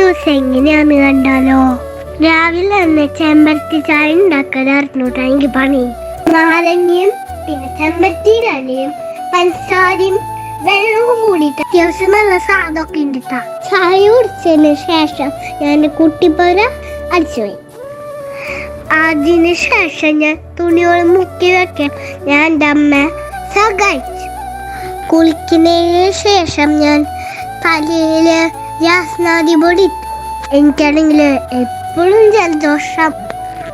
ദിവസം എങ്ങനെയാന്ന് കണ്ടാലോ രാവിലെ തന്നെ ചെമ്പരത്തി ചായ ഉണ്ടാക്കലായിരുന്നു എനിക്ക് പണി നാരങ്ങയും പിന്നെ ചെമ്പരത്തിയുടെ അലയും പഞ്ചസാരയും വെള്ളവും കൂടിയിട്ട് അത്യാവശ്യം നല്ല സാധനമൊക്കെ ഉണ്ട്. ചായ കുടിച്ചതിന് ശേഷം ഞാൻ കുട്ടിപ്പുര അടിച്ചുപോയി അതിന് ശേഷം ഞാൻ തുണികൾ മുക്കി വെക്കാൻ ഞാൻ എന്റെ അമ്മ സഹായിച്ചു കുളിക്കുന്നതിന് ശേഷം ഞാൻ ഇട്ടു. എനിക്കാണെങ്കിൽ എപ്പോഴും ജലദോഷം.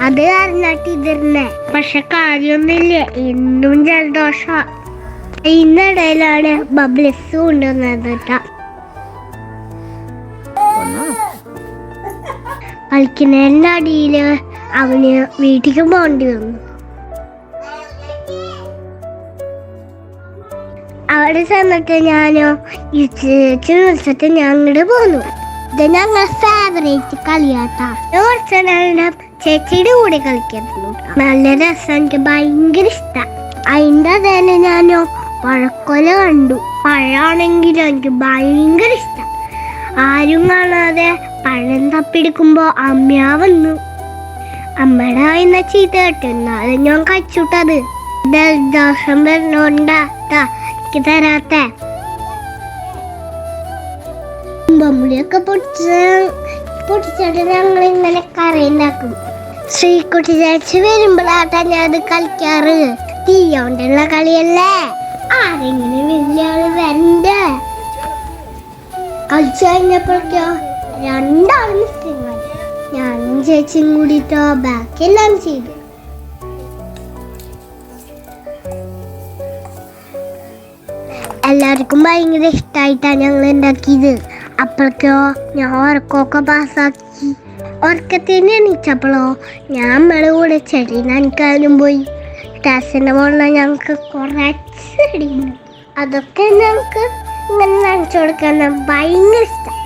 അത് കാരണമായിട്ട് ഇതിരുന്നെ പക്ഷെ കാര്യമൊന്നുമില്ല. എന്നും ജലദോഷം. ഇന്നിടയിലാണ് ബബ്ലസ് കൊണ്ടുവന്നത് കേട്ടോ. കളിക്കുന്നതിന്റെ അടിയിൽ അവന് വീട്ടിലേക്ക് പോകേണ്ടി വന്നു. അവിടെ ചെന്നിട്ട് ഞാനോ ചേച്ചി വിളിച്ചിട്ട് പോന്നു. ഇത് ഞങ്ങൾ ഫേവറേറ്റ് കളിയാട്ടാ. ചേച്ചിയുടെ കൂടെ കളിക്കായിരുന്നു ട്ടാ. നല്ല രസം എനിക്ക് ഭയങ്കര ഇഷ്ടം. അതിന്റെ തന്നെ ഞാനോ പഴക്കൊല കണ്ടു. പഴാണെങ്കിലും എനിക്ക് ഭയങ്കര ഇഷ്ടം. ആരും കാണാതെ പഴം തപ്പിടിക്കുമ്പോ അമ്മയാ വന്നു. അമ്മയുടെ കയ്യുന്ന ചീത്ത കെട്ടുന്നു എന്നാലും ഞാൻ കഴിച്ചുട്ടത്. ജലദോഷം വരുന്നോണ്ടാ എനിക്ക് തരാത്തെ. ഞങ്ങൾ ഇങ്ങനെ ചേച്ചി ആരെങ്കിലും ഞാനും ചേച്ചിയും കൂടിട്ടോ ബാക്കിയെല്ലാം ചെയ്തു. എല്ലാവർക്കും ഭയങ്കര ഇഷ്ടമായിട്ടാണ് ഞങ്ങൾ ഉണ്ടാക്കിയത്. അപ്പോഴേക്കോ ഞാൻ ഉറക്കമൊക്കെ പാസ്സാക്കി. ഉറക്കത്തിന് എണീച്ചപ്പോഴോ ഞാൻ നമ്മളെ കൂടെ ചെടി നനക്കാനും പോയി. ടാസിന്റെ മുകളിൽ ഞങ്ങൾക്ക് കുറച്ച് ചെടിയുണ്ട് അതൊക്കെ ഞങ്ങൾക്ക് ഇങ്ങനെ നനച്ചു കൊടുക്കാൻ ഭയങ്കര ഇഷ്ടം.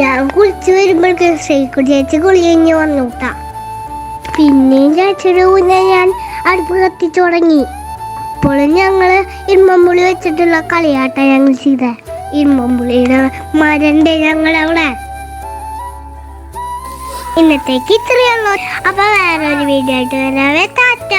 ഞാൻ കുളിച്ച് വരുമ്പോഴേക്കും ശ്രീക്കുട്ടി ചേച്ചി കുളി കഴിഞ്ഞ് വന്നു കൂട്ടാം പിന്നെയും ചേച്ചിയുടെ കൂടെ ഞാൻ അടുപ്പ് കത്തിച്ചു തുടങ്ങി. ഇപ്പോഴും ഞങ്ങൾ ഇരുമ്പമ്പുളി വെച്ചിട്ടുള്ള കളിയാട്ട ഞങ്ങൾ ചെയ്ത. ഇരുമ്പമ്പുളിയുടെ മരണ്ട് ഞങ്ങളവിടെ. ഇന്നത്തേക്ക് ഇത്രയുള്ളൂ അപ്പൊ വേറൊരു വീഡിയോ ആയിട്ട് വരാവേ ടാറ്റ.